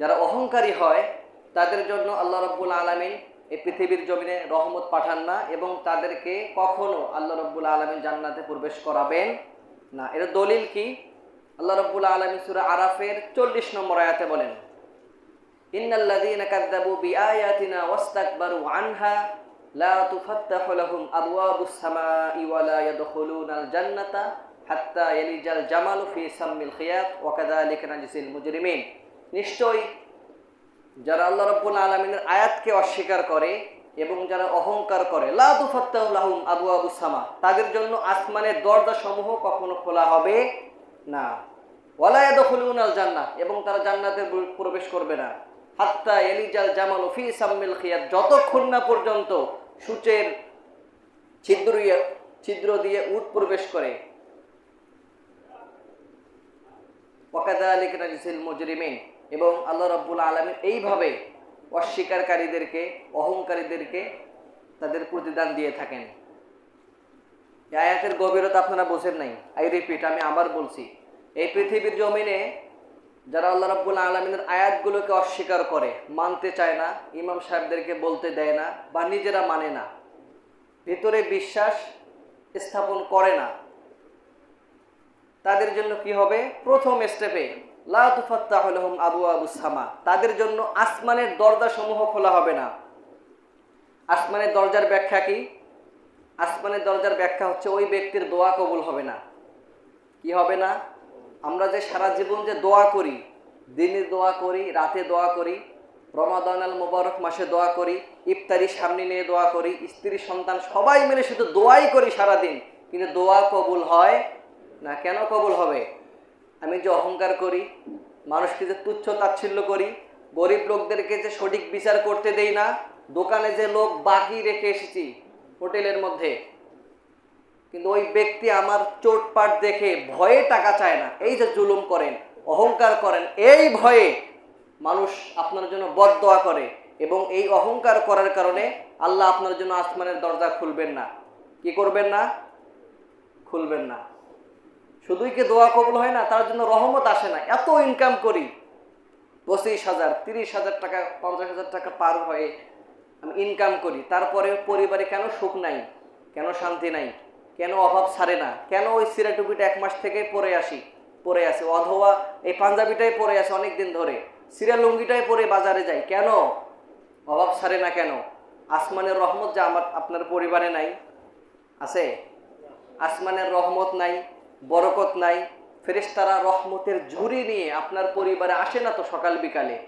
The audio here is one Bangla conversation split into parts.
যারা অহংকারী হয়, তাদের জন্য আল্লাহ রব্বুল আলমিন এই পৃথিবীর জমিনে রহমত পাঠান না এবং তাদেরকে কখনো আল্লাহ রব্বুল আলমিন জান্নাতে প্রবেশ করাবেন না। এর দলিল কি? আল্লাহ রব্বুল আলমিন সুরা আরাফের চল্লিশ নম্বর আয়াতে বলেন আনহা, লা জান্নাতা হাত্তা মুজরিমিন। নিশ্চয়ই যারা আল্লাহ রাব্বুল আলামিনের আয়াতকে অস্বীকার করে এবং যারা অহংকার করে, লা তুফাত্তাহু আবু আবওয়াবুস সামা, তাদের জন্য আসমানের দরজা সমূহ কখনো খোলা হবে না। ওয়ালা ইয়াদখুলুনাল জান্নাহ, এবং তারা জান্নাতে প্রবেশ করবে না। হাত্তা এলিজাল জামাল ফি সাম্মিল খিয়াত, যতক্ষণ না পর্যন্ত সূচের ছিদ্র ছিদ্র দিয়ে উট প্রবেশ করে। ওয়াকাদা আলিক নাজিসিল মুজরিমিন এবং আল্লাহ রব্বুল আলমিন এইভাবে অস্বীকারীদেরকে, অহংকারীদেরকে তাদের প্রতিদান দিয়ে থাকেন। আয়াতের গভীরতা আপনারা বোঝেন নাই। আই রিপিট, আমি আবার বলছি। এই পৃথিবীর জমিনে যারা আল্লাহ রাব্বুল আলমিনের আয়াতগুলোকে অস্বীকার করে, মানতে চায় না, ইমাম সাহেবদেরকে বলতে দেয় না বা নিজেরা মানে না, ভিতরে বিশ্বাস স্থাপন করে না, তাদের জন্য কি হবে? প্রথম স্টেপে লাতুফাত্তাহলহম আবু আবু সামা। তাদের জন্য আসমানের দরজা সমূহ খোলা হবে না। আসমানের দরজার ব্যাখ্যা কি? আসমানের দরজার ব্যাখ্যা হচ্ছে ওই ব্যক্তির দোয়া কবুল হবে না। কি হবে না? আমরা যে সারা জীবন যে দোয়া করি, দিনে দোয়া করি, রাতে দোয়া করি, রমাদান আল মোবারক মাসে দোয়া করি, ইফতারি সামনে নিয়ে দোয়া করি, স্ত্রী, সন্তান সবাই মিলে শুধু দোয়াই করি সারাদিন, কিন্তু দোয়া কবুল হয় না, কেন কবুল হবে? আমি যে অহংকার করি, মানুষকে যে তুচ্ছ তাচ্ছিল্য করি, গরিব লোকদেরকে যে সঠিক বিচার করতে দেই না, দোকানে যে লোক বাকি রেখে এসেছি, হোটেলের মধ্যে, কিন্তু ওই ব্যক্তি আমার চোটপাট দেখে ভয়ে টাকা চায় না। এই যে জুলুম করেন, অহংকার করেন, এই ভয়ে মানুষ আপনার জন্য বদদোয়া করে এবং এই অহংকার করার কারণে আল্লাহ আপনার জন্য আসমানের দরজা খুলবেন না। কি করবেন না? খুলবেন না। শুধুই কি দোয়া কবুল হয় না, তার জন্য রহমত আসে না। এত ইনকাম করি। পঁচিশ হাজার, তিরিশ হাজার টাকা, পঞ্চাশ হাজার টাকা পার হয়ে আমি ইনকাম করি। তারপরে পরিবারে কেন সুখ নাই? কেন শান্তি নাই? কেন অভাব ছাড়ে না? কেন ওই সিরা টুপিটা এক মাস থেকে পরে আসি? পরে আসে। অথবা এই পাঞ্জাবিটাই পরে আসে অনেক দিন ধরে। সিরা লুঙ্গিটাই পরে বাজারে যাই। কেন? অভাব ছাড়ে না কেন? আসমানের রহমত যা আমার, আপনার পরিবারে নাই? আছে? আসমানের রহমত নাই? বরকত নাই। ফেরেশতারা রহমতের ঝুড়ি নিয়ে আপনার পরিবারে আসে না তো সকাল বিকালে।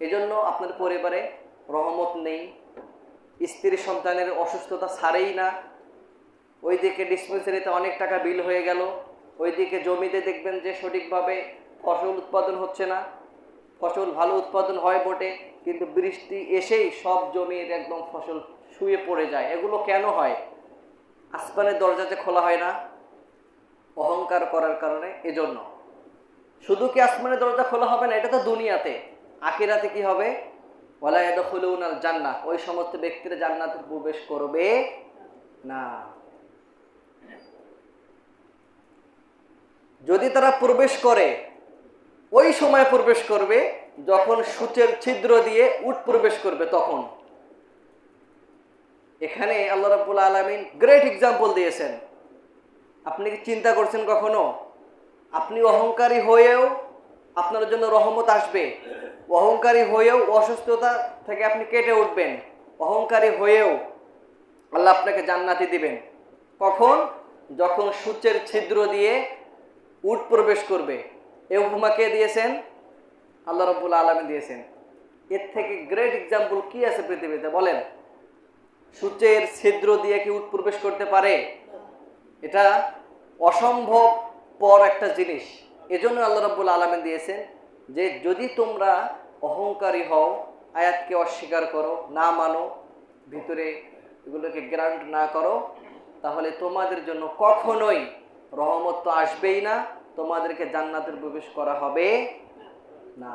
এজন্য আপনার পরিবারে রহমত নেই। স্ত্রী সন্তানের অসুস্থতা ছাড়েই না। ওইদিকে ডিসপেন্সারিতে অনেক টাকা বিল হয়ে গেল। ওইদিকে জমিতে দেখবেন যে সঠিকভাবে ফসল উৎপাদন হচ্ছে না। ফসল ভালো উৎপাদন হয় বটে, কিন্তু বৃষ্টি এসেই সব জমির একদম ফসল শুয়ে পড়ে যায়। এগুলো কেন হয়? আসমানের দরজা যে খোলা হয় না অহংকার করার কারণে এজন্য। শুধু কি আসমানের দরজা খোলা হবে না, এটা তো দুনিয়াতে। আখিরাতে কি হবে? ওয়ালায়াদ খুলুনাল ওই সমস্ত ব্যক্তিরা জান্নাতে প্রবেশ করবে না। যদি তারা প্রবেশ করে, ওই সময় প্রবেশ করবে, যখন সূচের ছিদ্র দিয়ে উট প্রবেশ করবে তখন। এখানে আল্লাহ রাব্বুল আলমিন গ্রেট এক্সাম্পল দিয়েছেন। আপনি কি চিন্তা করছেন কখনো? আপনি অহংকারী হয়েও আপনার জন্য রহমত আসবে। অহংকারী হয়েও অসুস্থতা থেকে আপনি কেটে উঠবেন। অহংকারী হয়েও আল্লাহ আপনাকে জান্নাতি দিবেন। কখন? যখন সূচের ছিদ্র দিয়ে উট প্রবেশ করবে। এ উপমা কে দিয়েছেন? আল্লাহ রব্বুল আলমী দিয়েছেন। এর থেকে গ্রেট এক্সাম্পল কি আছে পৃথিবীতে? বলেন। সূচের ছিদ্র দিয়ে কি উট প্রবেশ করতে পারে? এটা অসম্ভব পর একটা জিনিস। এজন্য আল্লাহ রব্বুল আলমিন দিয়েছেন যে, যদি তোমরা অহংকারী হও, আয়াতকে অস্বীকার করো, না মানো, ভিতরে এগুলোকে গ্রান্ট না করো, তাহলে তোমাদের জন্য কখনোই রহমত তো আসবেই না, তোমাদেরকে জান্নাতের প্রবেশ করা হবে না।